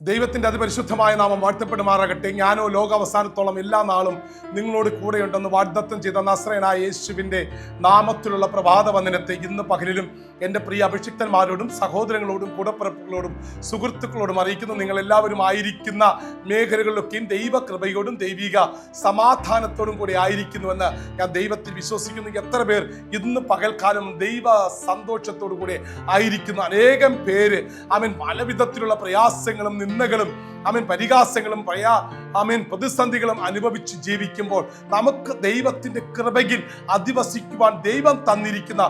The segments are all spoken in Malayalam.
ദൈവത്തിന്റെ അതിപരിശുദ്ധമായ നാമം വാഴ്ത്തപ്പെടുമാറാകട്ടെ. ഞാനോ ലോകാവസാനത്തോളം എല്ലാ നാളും നിങ്ങളോട് കൂടെയുണ്ടെന്ന് വാഗ്ദത്തം ചെയ്ത നസ്രയനായ യേശുവിന്റെ നാമത്തിലുള്ള പ്രഭാത വന്ദനത്തെ ഇന്ന് പകലിലും എന്റെ പ്രിയ അഭിഷിക്തന്മാരോടും സഹോദരങ്ങളോടും കൂടപ്പിറപ്പുകളോടും സുഹൃത്തുക്കളോടും അറിയിക്കുന്ന. നിങ്ങൾ എല്ലാവരും ആയിരിക്കുന്ന മേഖലകളിലൊക്കെയും ദൈവകൃപയോടും ദൈവിക സമാധാനത്തോടും കൂടി ആയിരിക്കുന്നുവെന്ന് ഞാൻ ദൈവത്തിൽ വിശ്വസിക്കുന്നു. എത്ര പേർ ഇന്ന് പകൽക്കാലം ദൈവ സന്തോഷത്തോടു കൂടി ആയിരിക്കുന്നു. അനേകം പേര് അവൻ പല പ്രയാസങ്ങളും നിന്ദകളും അവൻ പരിഹാസങ്ങളും പഴയ ആമേൻ പ്രതിസന്ധികളും അനുഭവിച്ച് ജീവിക്കുമ്പോൾ നമുക്ക് ദൈവത്തിന്റെ കൃപയിൽ അധിവസിക്കുവാൻ ദൈവം തന്നിരിക്കുന്ന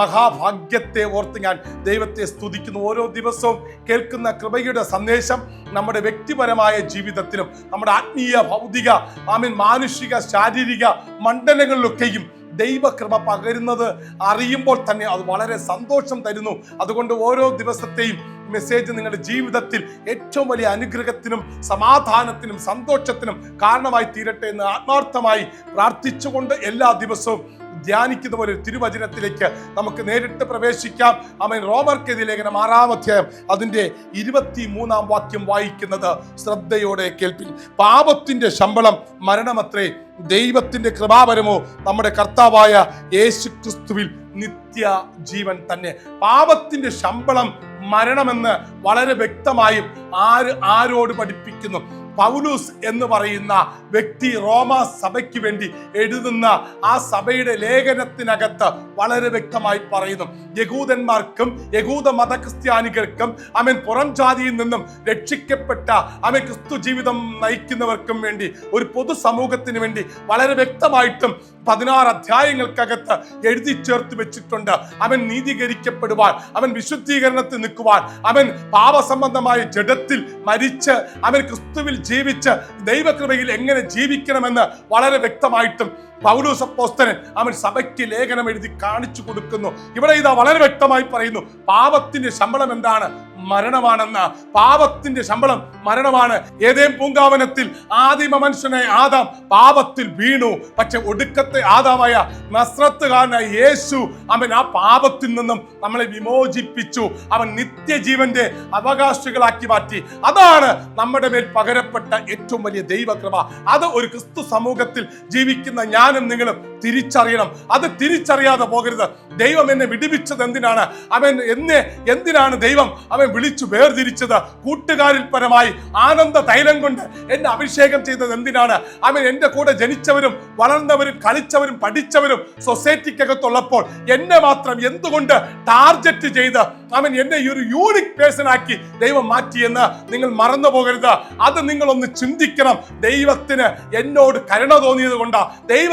മഹാഭാഗ്യത്തെ ഓർത്ത് ഞാൻ ദൈവത്തെ സ്തുതിക്കുന്നു. ഓരോ ദിവസവും കേൾക്കുന്ന കൃപയുടെ സന്ദേശം നമ്മുടെ വ്യക്തിപരമായ ജീവിതത്തിലും നമ്മുടെ ആത്മീയ ഭൗതിക ആമീൻ മാനുഷിക ശാരീരിക മണ്ഡലങ്ങളിലൊക്കെയും ദൈവകൃപ പകരുന്നത് അറിയുമ്പോൾ തന്നെ അത് വളരെ സന്തോഷം തരുന്നു. അതുകൊണ്ട് ഓരോ ദിവസത്തെയും മെസ്സേജ് നിങ്ങളുടെ ജീവിതത്തിൽ ഏറ്റവും വലിയ അനുഗ്രഹത്തിനും സമാധാനത്തിനും സന്തോഷത്തിനും കാരണമായി തീരട്ടെ എന്ന് ആത്മാർത്ഥമായി പ്രാർത്ഥിച്ചുകൊണ്ട് എല്ലാ ദിവസവും ധ്യാനിക്കുന്ന ഒരു തിരുവചനത്തിലേക്ക് നമുക്ക് നേരിട്ട് പ്രവേശിക്കാം. അമൻ റോമർക്കെതി ലേഖനം ആറാം അധ്യായം അതിന്റെ ഇരുപത്തി മൂന്നാം വാക്യം വായിക്കുന്നത് ശ്രദ്ധയോടെ കേൾപ്പിൻ. പാപത്തിന്റെ ശമ്പളം മരണമത്രേ ദൈവത്തിന്റെ കൃപാപരമോ നമ്മുടെ കർത്താവായ യേശു ക്രിസ്തുവിൽ നിത്യ ജീവൻ തന്നെ. പാപത്തിന്റെ ശമ്പളം മരണമെന്ന് വളരെ വ്യക്തമായും ആര് ആരോട് പഠിപ്പിക്കുന്നു? പൗലൂസ് എന്ന് പറയുന്ന വ്യക്തി റോമ സഭയ്ക്ക് വേണ്ടി എഴുതുന്ന ആ സഭയുടെ ലേഖനത്തിനകത്ത് വളരെ വ്യക്തമായി പറയുന്നു. യഹൂദന്മാർക്കും യഹൂദ മതക്രിസ്ത്യാനികൾക്കും അവൻ പുറം ജാതിയിൽ നിന്നും രക്ഷിക്കപ്പെട്ട അവൻ ക്രിസ്തു ജീവിതം നയിക്കുന്നവർക്കും വേണ്ടി ഒരു പൊതുസമൂഹത്തിന് വേണ്ടി വളരെ വ്യക്തമായിട്ടും പതിനാറ് അധ്യായങ്ങൾക്കകത്ത് എഴുതി ചേർത്ത് വെച്ചിട്ടുണ്ട്. അവൻ നീതീകരിക്കപ്പെടുവാൻ അവൻ വിശുദ്ധീകരണത്തിൽ നിൽക്കുവാൻ അവൻ പാപസംബന്ധമായ ജഡത്തിൽ മരിച്ച് അവൻ ക്രിസ്തുവിൽ ജീവിച്ച് ദൈവകൃപയിൽ എങ്ങനെ ജീവിക്കണമെന്ന് വളരെ വ്യക്തമായിട്ടും പൗലൂസ് അപ്പോസ്തലൻ അവൻ സഭയ്ക്ക് ലേഖനം എഴുതി കാണിച്ചു കൊടുക്കുന്നു. ഇവിടെ ഇതാ വളരെ വ്യക്തമായി പറയുന്നു പാപത്തിന്റെ ശമ്പളം എന്താണ്? മരണമാണെന്ന. പാപത്തിന്റെ ശമ്പളം മരണമാണ്. ഏതേം പൂങ്കാവനത്തിൽ ആദിമ മനുഷ്യനെ ആദാം പാപത്തിൽ വീണു. പക്ഷെ ഒടുക്കത്തെ ആദാമായ നസ്രത്തുകാരനായ യേശു അവൻ ആ പാപത്തിൽ നിന്നും നമ്മളെ വിമോചിപ്പിച്ചു. അവൻ നിത്യജീവന്റെ അവകാശികളാക്കി മാറ്റി. അതാണ് നമ്മുടെ മേൽ പകരപ്പെട്ട ഏറ്റവും വലിയ ദൈവകൃപ. അത് ഒരു ക്രിസ്തു സമൂഹത്തിൽ ജീവിക്കുന്ന ഞാനും നിങ്ങളും തിരിച്ചറിയണം. അത് തിരിച്ചറിയാതെ പോകരുത്. ദൈവം എന്നെ വിടിവിച്ചത് എന്തിനാണ്? അവൻ എന്നെ എന്തിനാണ് ദൈവം അവൻ വിളിച്ചു വേർതിരിച്ചത്? കൂട്ടുകാരിൽ പരമായി ആനന്ദ തൈലം കൊണ്ട് എന്നെ അഭിഷേകം ചെയ്തത് എന്തിനാണ്? അവൻ എന്റെ കൂടെ ജനിച്ചവരും വളർന്നവരും കളിച്ചവരും പഠിച്ചവരും സൊസൈറ്റിക്കകത്തുള്ളപ്പോൾ എന്നെ മാത്രം എന്തുകൊണ്ട് ടാർജറ്റ് ചെയ്ത് അവൻ എന്നെ ഈ ഒരു യൂണിക് പേഴ്സണാക്കി ദൈവം മാറ്റിയെന്ന് നിങ്ങൾ മറന്നു പോകരുത്. അത് നിങ്ങളൊന്ന് ചിന്തിക്കണം. ദൈവത്തിന് എന്നോട് കരുണ തോന്നിയത് കൊണ്ടാ.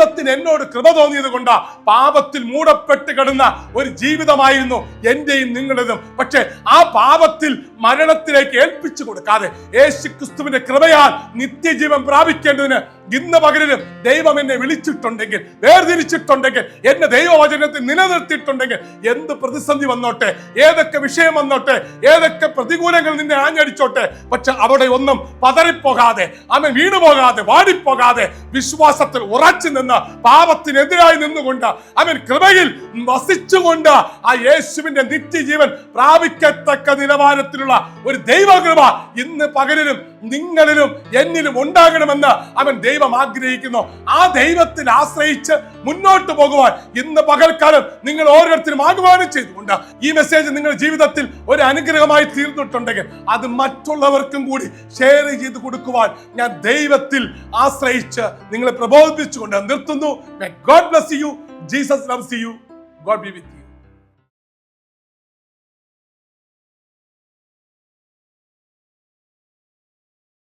ദൈവത്തിന് എന്നോട് കൃപ തോന്നിയത് കൊണ്ടാ പാപത്തിൽ മൂടപ്പെട്ട് കിടന്ന ഒരു ജീവിതമായിരുന്നു എന്റെയും നിങ്ങളുടേതും. പക്ഷെ ആ പാപത്തിൽ മരണത്തിലേക്ക് ഏൽപ്പിച്ചു കൊടുക്കാതെ യേശു ക്രിസ്തുവിന്റെ കൃപയാൽ നിത്യജീവൻ പ്രാപിക്കേണ്ടതിന് ഇന്ന് പകലിലും ദൈവം എന്നെ വിളിച്ചിട്ടുണ്ടെങ്കിൽ വേർതിരിച്ചിട്ടുണ്ടെങ്കിൽ എന്നെ ദൈവവചനത്തിൽ നിലനിർത്തിയിട്ടുണ്ടെങ്കിൽ എന്ത് പ്രതിസന്ധി വന്നോട്ടെ ഏതൊക്കെ വിഷയം വന്നോട്ടെ ഏതൊക്കെ പ്രതികൂലങ്ങൾ നിന്നെ ആഞ്ഞടിച്ചോട്ടെ പക്ഷെ അവിടെ ഒന്നും പതറിപ്പോകാതെ അവൻ വീണുപോകാതെ വാടിപ്പോകാതെ വിശ്വാസത്തിൽ ഉറച്ചു നിന്ന് പാപത്തിനെതിരായി നിന്നുകൊണ്ട് അവൻ കൃപയിൽ വസിച്ചുകൊണ്ട് ആ യേശുവിന്റെ നിത്യജീവൻ പ്രാപിക്കത്തക്ക നിലവാരത്തിലുള്ള ഒരു ദൈവകൃപ ഇന്ന് പകലിലും നിങ്ങളിലും എന്നിലും ഉണ്ടാകണമെന്ന് അവൻ ദൈവം ആഗ്രഹിക്കുന്നു. ആ ദൈവത്തിൽ ആശ്രയിച്ച് മുന്നോട്ട് പോകുവാൻ ഇന്ന് പകൽക്കാലം നിങ്ങൾ ഓരോരുത്തരും ആഹ്വാനം ചെയ്തുകൊണ്ട് ഈ മെസ്സേജ് നിങ്ങളുടെ ജീവിതത്തിൽ ഒരു അനുഗ്രഹമായി തീർന്നിട്ടുണ്ടെങ്കിൽ അത് മറ്റുള്ളവർക്കും കൂടി ഷെയർ ചെയ്ത് കൊടുക്കുവാൻ ഞാൻ ദൈവത്തിൽ ആശ്രയിച്ച് നിങ്ങളെ പ്രബോധിപ്പിച്ചുകൊണ്ട് നിർത്തുന്നു. God bless you Jesus loves you God be with you